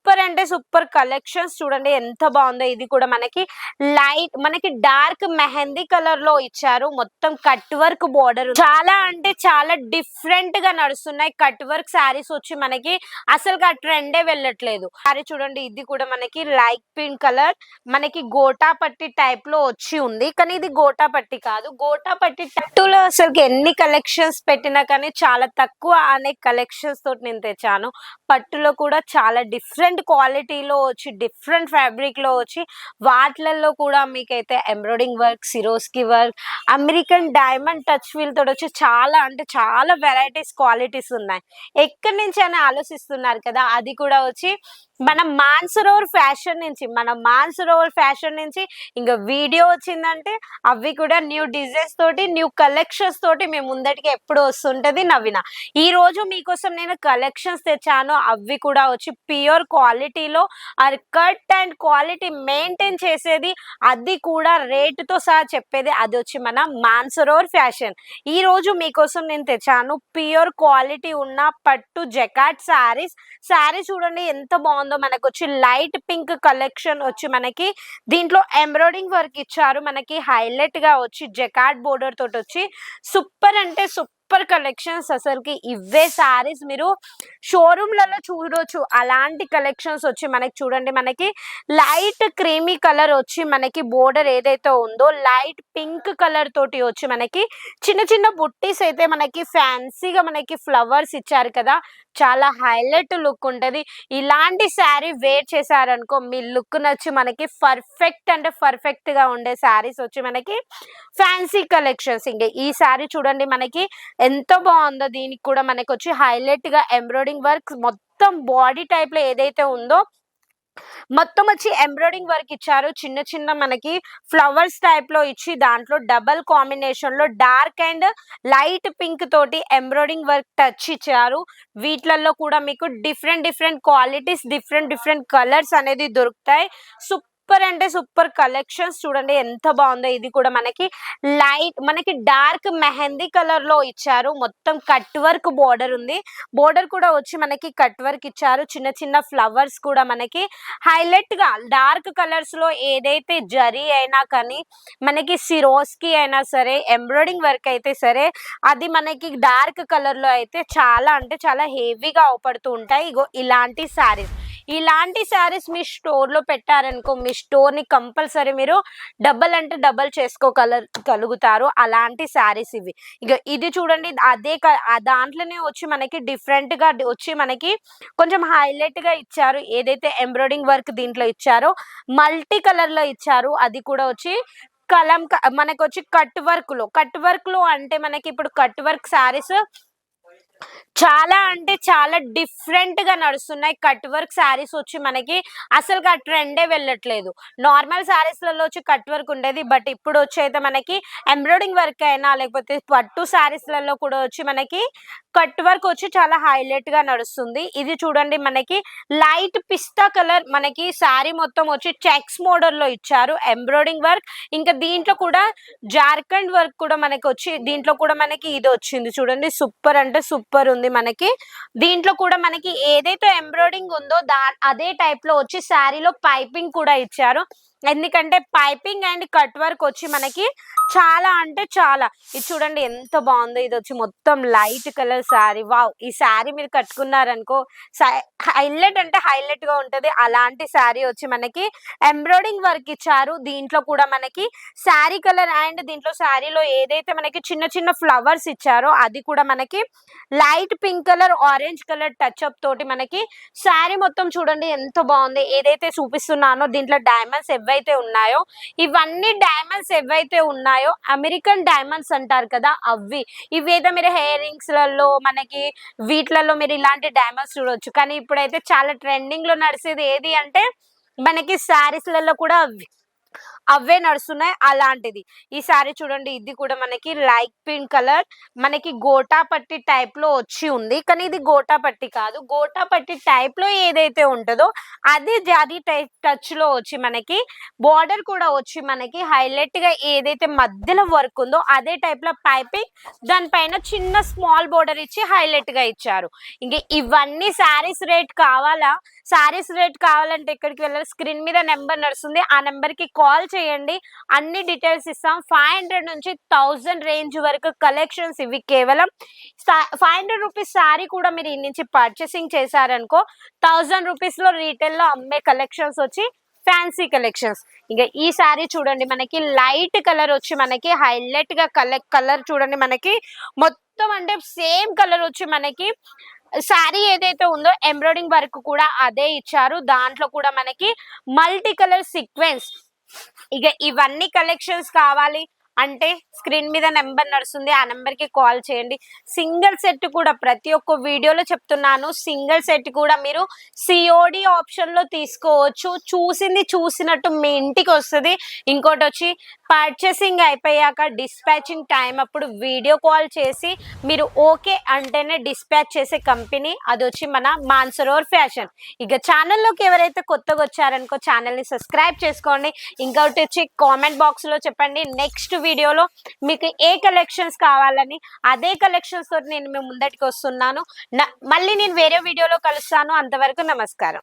Super అంటే super collections చూడండి ఎంత బాగుందో. ఇది కూడా మనకి లైట్ మనకి డార్క్ మెహందీ కలర్లో ఇచ్చారు. మొత్తం కట్ వర్క్ బోర్డర్ చాలా అంటే చాలా డిఫరెంట్గా నడుస్తున్నాయి. కట్ వర్క్ శారీస్ వచ్చి మనకి అసలు ఆ ట్రెండే వెళ్ళట్లేదు. సారీ చూడండి ఇది కూడా మనకి లైట్ పింక్ కలర్ మనకి గోటా పట్టి టైప్లో వచ్చి ఉంది. కానీ ఇది గోటా పట్టి కాదు. గోటా పట్టి టట్టులో అసలు ఎన్ని కలెక్షన్స్ పెట్టినా కానీ చాలా తక్కువ అనే కలెక్షన్స్ తోటి నేను తెచ్చాను. పట్టులో కూడా చాలా డిఫరెంట్ డిఫరెంట్ క్వాలిటీలో వచ్చి డిఫరెంట్ ఫ్యాబ్రిక్లో వచ్చి వాటిలలో కూడా మీకైతే embroidering work Swarovski work American diamond touch వీల్తో వచ్చి చాలా అంటే చాలా వెరైటీస్ క్వాలిటీస్ ఉన్నాయి. ఎక్కడి నుంచి అని ఆలోచిస్తున్నారు కదా అది కూడా వచ్చి మన మాన్సరోవర్ ఫ్యాషన్ నుంచి మన మాన్సరోవర్ ఫ్యాషన్ నుంచి ఇంకా వీడియో వచ్చిందంటే అవి కూడా న్యూ డిజైన్స్ తోటి న్యూ కలెక్షన్స్ తోటి మేము ముందటికి ఎప్పుడు వస్తుంటది నవీన. ఈ రోజు మీకోసం నేను కలెక్షన్స్ తెచ్చాను. అవి కూడా వచ్చి ప్యూర్ క్వాలిటీలో అది కట్ అండ్ క్వాలిటీ మెయింటైన్ చేసేది అది కూడా రేటుతో సహా చెప్పేది అది వచ్చి మన మాన్సరోవర్ ఫ్యాషన్. ఈ రోజు మీకోసం నేను తెచ్చాను ప్యూర్ క్వాలిటీ ఉన్న పట్టు జకాట్ శారీస్ శారీ చూడండి ఎంత బాగుంది మనకు వచ్చి లైట్ పింక్ కలెక్షన్ వచ్చి మనకి దీంట్లో ఎంబ్రాయిడింగ్ వర్క్ ఇచ్చారు. మనకి హైలైట్గా వచ్చి జకాట్ బోర్డర్ తోటి వచ్చి సూపర్ అంటే సూపర్ సూపర్ కలెక్షన్స్ అసలుకి. ఇవే శారీస్ మీరు షోరూమ్లలో చూడొచ్చు. అలాంటి కలెక్షన్స్ వచ్చి మనకి చూడండి మనకి లైట్ క్రీమీ కలర్ వచ్చి మనకి బోర్డర్ ఏదైతే ఉందో లైట్ పింక్ కలర్ తోటి వచ్చి మనకి చిన్న చిన్న బుట్టీస్ అయితే మనకి ఫ్యాన్సీగా మనకి ఫ్లవర్స్ ఇచ్చారు కదా. చాలా హైలైట్ లుక్ ఉంటుంది. ఇలాంటి శారీ వేర్ చేశారనుకో మీ లుక్ నచ్చి మనకి పర్ఫెక్ట్ అంటే పర్ఫెక్ట్గా ఉండే శారీస్ వచ్చి మనకి ఫ్యాన్సీ కలెక్షన్స్. ఇంకే ఈ శారీ చూడండి మనకి ఎంత బాగుందో దీనికి కూడా మనకి వచ్చి హైలైట్గా ఎంబ్రాయిడింగ్ వర్క్ మొత్తం బాడీ టైప్లో ఏదైతే ఉందో మొత్తం వచ్చి ఎంబ్రాయిడింగ్ వర్క్ ఇచ్చారు. చిన్న చిన్న మనకి ఫ్లవర్స్ టైప్లో ఇచ్చి దాంట్లో డబల్ కాంబినేషన్లో డార్క్ అండ్ లైట్ పింక్ తోటి ఎంబ్రాయిడింగ్ వర్క్ టచ్ ఇచ్చారు. వీటిలలో కూడా మీకు different different qualities different different colours అనేది దొరుకుతాయి. సూపర్ సూపర్ అంటే సూపర్ కలెక్షన్స్ చూడండి ఎంత బాగుందో. ఇది కూడా మనకి లైట్ మనకి డార్క్ మెహందీ కలర్లో ఇచ్చారు. మొత్తం కట్ వర్క్ బోర్డర్ ఉంది. బోర్డర్ కూడా వచ్చి మనకి కట్ వర్క్ ఇచ్చారు. చిన్న చిన్న ఫ్లవర్స్ కూడా మనకి హైలైట్గా డార్క్ కలర్స్లో ఏదైతే జరీ అయినా కానీ మనకి సిరోస్కి అయినా సరే ఎంబ్రాయిడింగ్ వర్క్ అయితే సరే అది మనకి డార్క్ కలర్లో అయితే చాలా అంటే చాలా హెవీగా అవపడుతూ ఉంటాయి. ఇగో ఇలాంటి శారీస్. ఇలాంటి శారీస్ మీ స్టోర్లో పెట్టారనుకో మీ స్టోర్ని కంపల్సరీ మీరు డబల్ అంటే డబల్ చేసుకోగల కలుగుతారు. అలాంటి శారీస్ ఇవి. ఇక ఇది చూడండి అదే క- దాంట్లోనే వచ్చి మనకి డిఫరెంట్గా వచ్చి మనకి కొంచెం హైలైట్గా ఇచ్చారు. ఏదైతే ఎంబ్రాయిడింగ్ వర్క్ దీంట్లో ఇచ్చారో మల్టీ కలర్లో ఇచ్చారు. అది కూడా వచ్చి కలం మనకు వచ్చి కట్ వర్క్లో కట్ వర్క్లో అంటే మనకి ఇప్పుడు కట్ వర్క్ శారీస్ చాలా అంటే చాలా డిఫరెంట్గా నడుస్తున్నాయి. కట్ వర్క్ శారీస్ వచ్చి మనకి అసలు ఆ ట్రెండే వెళ్ళట్లేదు. నార్మల్ శారీస్లలో వచ్చి కట్ వర్క్ ఉండేది. బట్ ఇప్పుడు వచ్చి అయితే మనకి ఎంబ్రాయిడింగ్ వర్క్ అయినా లేకపోతే పట్టు శారీస్లలో కూడా వచ్చి మనకి కట్ వర్క్ వచ్చి చాలా హైలైట్గా నడుస్తుంది. ఇది చూడండి మనకి లైట్ పిస్తా కలర్ మనకి శారీ మొత్తం వచ్చి చెక్స్ మోడల్లో ఇచ్చారు. Embroiding work. ఇంకా దీంట్లో కూడా జార్ఖండ్ వర్క్ కూడా మనకి వచ్చి దీంట్లో కూడా మనకి ఇది వచ్చింది. చూడండి సూపర్ అంటే సూపర్ ఉంది మనకి. దీంట్లో కూడా మనకి ఏదైతే ఎంబ్రాయిడింగ్ ఉందో దా అదే టైప్లో వచ్చి శారీలో పైపింగ్ కూడా ఇచ్చారు. ఎందుకంటే పైపింగ్ అండ్ కట్ వర్క్ వచ్చి మనకి చాలా అంటే చాలా. ఇది చూడండి ఎంత బాగుందో. ఇది వచ్చి మొత్తం లైట్ కలర్ శారీ. వావ్! ఈ శారీ మీరు కట్టుకున్నారనుకో హైలైట్ అంటే హైలైట్గా ఉంటది. అలాంటి శారీ వచ్చి మనకి ఎంబ్రాయిడింగ్ వర్క్ ఇచ్చారు. దీంట్లో కూడా మనకి శారీ కలర్ అండ్ దీంట్లో శారీలో ఏదైతే మనకి చిన్న చిన్న ఫ్లవర్స్ ఇచ్చారో అది కూడా మనకి light pink colour orange colour touch up తోటి మనకి శారీ మొత్తం చూడండి ఎంత బాగుంది. ఏదైతే చూపిస్తున్నానో దీంట్లో డైమండ్స్ ఏవైతే ఉన్నాయో ఇవన్నీ డైమండ్స్ ఏవైతే ఉన్నాయో అమెరికన్ డైమండ్స్ అంటారు కదా అవి ఇవేదో మీరు హెయిర్ రింగ్స్లలో మనకి వీటిలలో మీరు ఇలాంటి డైమండ్స్ చూడొచ్చు. కానీ ఇప్పుడైతే చాలా ట్రెండింగ్లో నడిచేది ఏది అంటే మనకి శారీస్లలో కూడా అవే నడుస్తున్నాయి. అలాంటిది. ఈ సారీ చూడండి ఇది కూడా మనకి లైట్ పింక్ కలర్. మనకి గోటా పట్టి టైప్లో వచ్చి ఉంది. కానీ ఇది గోటా పట్టి కాదు. గోటా పట్టి టైప్లో ఏదైతే ఉంటుందో అది జాది టచ్లో వచ్చి మనకి బార్డర్ కూడా వచ్చి మనకి హైలైట్గా ఏదైతే మధ్యలో వర్క్ ఉందో అదే టైప్లో పైపింగ్ దానిపైన చిన్న స్మాల్ బోర్డర్ ఇచ్చి హైలైట్గా ఇచ్చారు. ఇంక ఇవన్నీ శారీస్ రేట్ కావాలా? శారీస్ రేట్ కావాలంటే ఎక్కడికి వెళ్ళాలి? స్క్రీన్ మీద నెంబర్ నడుస్తుంది. ఆ నెంబర్కి కాల్ చేయండి. అన్ని డీటెయిల్స్ ఇస్తాం. ఫైవ్ హండ్రెడ్ నుంచి థౌజండ్ రేంజ్ వరకు కలెక్షన్స్ ఇవి కేవలం ఫైవ్ హండ్రెడ్ రూపీస్ శారీ కూడా మీరు ఈ నుంచి పర్చేసింగ్ చేశారనుకో థౌజండ్ రూపీస్లో అమ్మే కలెక్షన్స్ వచ్చి ఫ్యాన్సీ కలెక్షన్స్ ఇంకా ఈ సారీ చూడండి మనకి లైట్ కలర్ వచ్చి మనకి హైలైట్గా కలర్ కలర్ చూడండి మనకి మొత్తం అంటే సేమ్ కలర్ వచ్చి మనకి శారీ ఏదైతే ఉందో ఎంబ్రాయిడింగ్ వర్క్ కూడా అదే ఇచ్చారు. దాంట్లో కూడా మనకి మల్టీ కలర్ సీక్వెన్స్ ఇక ఇవన్నీ కలెక్షన్స్ కావాలి. అంటే స్క్రీన్ మీద నెంబర్ నడుస్తుంది ఆ నెంబర్కి కాల్ చేయండి. సింగిల్ సెట్ కూడా ప్రతి ఒక్క వీడియోలో చెప్తున్నాను. సింగిల్ సెట్ కూడా మీరు సిఓడి ఆప్షన్లో తీసుకోవచ్చు. చూసింది చూసినట్టు మీ ఇంటికి వస్తుంది. ఇంకోటి వచ్చి పర్చేసింగ్ అయిపోయాక డిస్పాచింగ్ టైం అప్పుడు వీడియో కాల్ చేసి మీరు ఓకే అంటేనే డిస్పాచ్ చేసే కంపెనీ అది వచ్చి మన మాన్సరోర్ ఫ్యాషన్. ఇక ఛానల్లోకి ఎవరైతే కొత్తగా వచ్చారనుకో ఛానల్ని సబ్స్క్రైబ్ చేసుకోండి. ఇంకొకటి వచ్చి కామెంట్ బాక్స్లో చెప్పండి. నెక్స్ట్ వీడియోలో మీకు ఏ కలెక్షన్స్ కావాలని అదే కలెక్షన్స్ తోటి నేను మేము ముందటికి వస్తున్నాను. మళ్ళీ నేను వేరే వీడియోలో కలుస్తాను. అంతవరకు నమస్కారం.